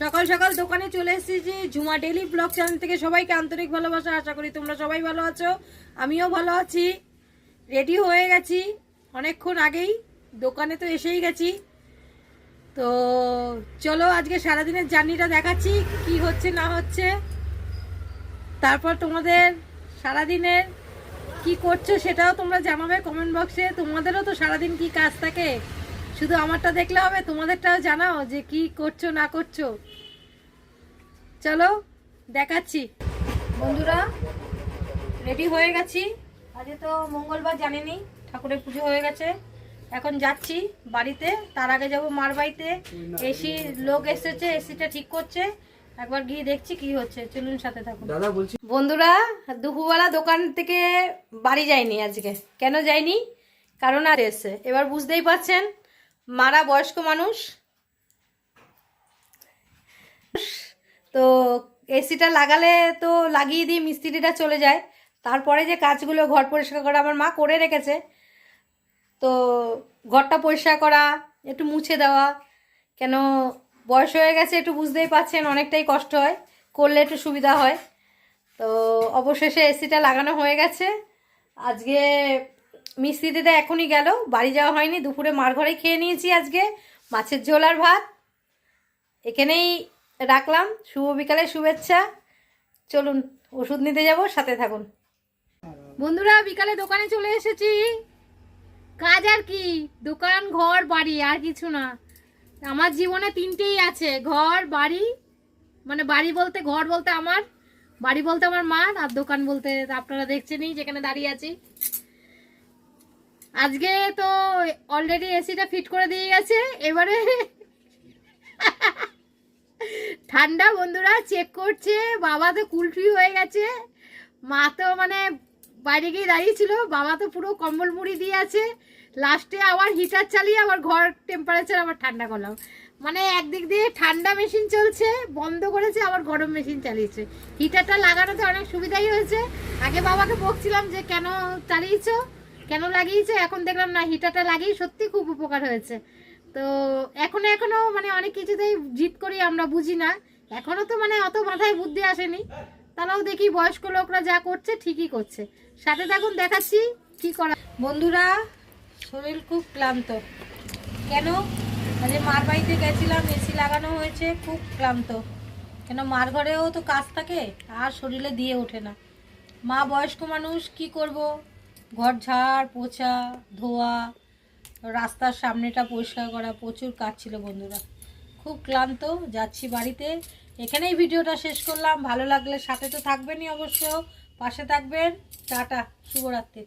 সকাল সকাল দোকানে চলে এসেছি যে ঝুমা ডেলি ব্লগ চ্যানেল থেকে সবাইকে আন্তরিক ভালোবাসা। আশা করি তোমরা সবাই ভালো আছো, আমিও ভালো আছি। রেডি হয়ে গেছি, অনেকক্ষণ আগেই দোকানে তো এসেই গেছি। তো চলো আজকে সারাদিনের জার্নিটা দেখাচ্ছি, কি হচ্ছে না হচ্ছে। তারপর তোমাদের সারাদিনের কি করছ সেটাও তোমরা জানাবে কমেন্ট বক্সে তোমাদেরও তো সারাদিন কি কাজ থাকে? শুধু আমারটা দেখলে হবে তোমাদেরটাও জানাও যে কি করছ না করছ। চলো দেখাচ্ছি। বন্ধুরা রেডি হয়ে গেছি। আজকে তো মঙ্গলবার জানিনি ঠাকুরের পুজো হয়ে গেছে। এখন যাচ্ছি বাড়িতে তার আগে যাব মার বাড়িতে। এসি লোক এসেছে এসিটা ঠিক করছে। একবার গিয়ে দেখছি কি হচ্ছে চলুন সাথে থাকুন। দাদা বলছি বন্ধুরা দুপুরবেলা দোকান থেকে বাড়ি যায়নি আজকে। কেন যায়নি কারণ আর এসে। এবার বুঝতেই পারছেন মারা বয়স্ক মানুষ। তো এসিটা লাগালে তো লাগিয়ে দিয়ে মিস্ত্রিটা চলে যায়। তারপরে যে কাজগুলো ঘর পরিষ্কার করা আমার মা করে রেখেছে। তো ঘরটা পরিষ্কার করা, একটু মুছে দেওয়া। কেন বয়স হয়ে গেছে একটু বুঝতেই পারছেন, অনেকটাই কষ্ট হয়, করলে একটু সুবিধা হয়। তো অবশেষে এসিটা লাগানো হয়ে গেছে। আজকে মিস্ত্রিটা এখনই গেল, বাড়ি যাওয়া হয়নি, দুপুরে মার ঘরে খেয়ে নিয়েছি আজকে, মাছের ঝোল আর ভাত। এখানেই রাখলাম, শুভ বিকালে শুভেচ্ছা। চলুন, ওষুধ নিতে যাব, সাথে থাকুন। বন্ধুরা, বিকালে দোকানে চলে এসেছি। কাজ আর কি, দোকান, ঘর, বাড়ি, আর কিছু না। আমার জীবনে তিনটেই আছে, ঘর, বাড়ি মানে বাড়ি বলতে, ঘর বলতে আমার, বাড়ি বলতে আমার মা আর দোকান বলতে আপনারা দেখছেনই, যেখানে দাঁড়িয়ে আছি। আজকে তো অলরেডি এসিটা ফিট করে দিয়ে গেছে, এবারে ঠান্ডা বন্ধুরা চেক করছে, বাবা তো কুলফি হয়ে গেছে। মা তো মানে বাইরে গিয়ে দাঁড়িয়েছিল বাবা তো পুরো কম্বল মুড়ি দিয়ে আছে। লাস্টে আবার হিটার চালিয়ে আবার ঘর টেম্পারেচার আবার ঠান্ডা করলাম। মানে একদিক দিয়ে ঠান্ডা মেশিন চলছে, বন্ধ করেছে, আবার গরম মেশিন চালিয়েছে। হিটারটা লাগানোতে অনেক সুবিধাই হয়েছে। আগে বাবাকে বকছিলাম যে, কেন চালিয়েছো? কেন লাগিয়েছে? এখন দেখলাম না, হিটারটা লাগিয়ে সত্যি খুব উপকার হয়েছে। তো এখনও এখনও মানে অনেক কিছুতেই জিত করি আমরা, বুঝি না। এখনও তো মানে অত মাথায় বুদ্ধি আসেনি। তারাও দেখি বয়স্ক লোকরা যা করছে, ঠিকই করছে। সাথে থাকুন, দেখাচ্ছি কি করা বন্ধুরা, শরীর খুব ক্লান্ত। কেন? মানে মার বাড়িতে গেছিলাম, এসি লাগানো হয়েছে, খুব ক্লান্ত। কেন মার ঘরেও তো কাজ থাকে, আর শরীরে দিয়ে ওঠে না। মা বয়স্ক মানুষ, কি করব? ঘর ঝাড় পোছা, ধোয়া, রাস্তার সামনেটা পরিষ্কার করা, প্রচুর কাজ ছিল বন্ধুরা। খুব ক্লান্ত, যাচ্ছি বাড়িতে। এখানেই ভিডিওটা শেষ করলাম। ভালো লাগলে সাথে তো থাকবেনই অবশ্য। পাশে থাকবেন। টাটা, শুভরাত্রি।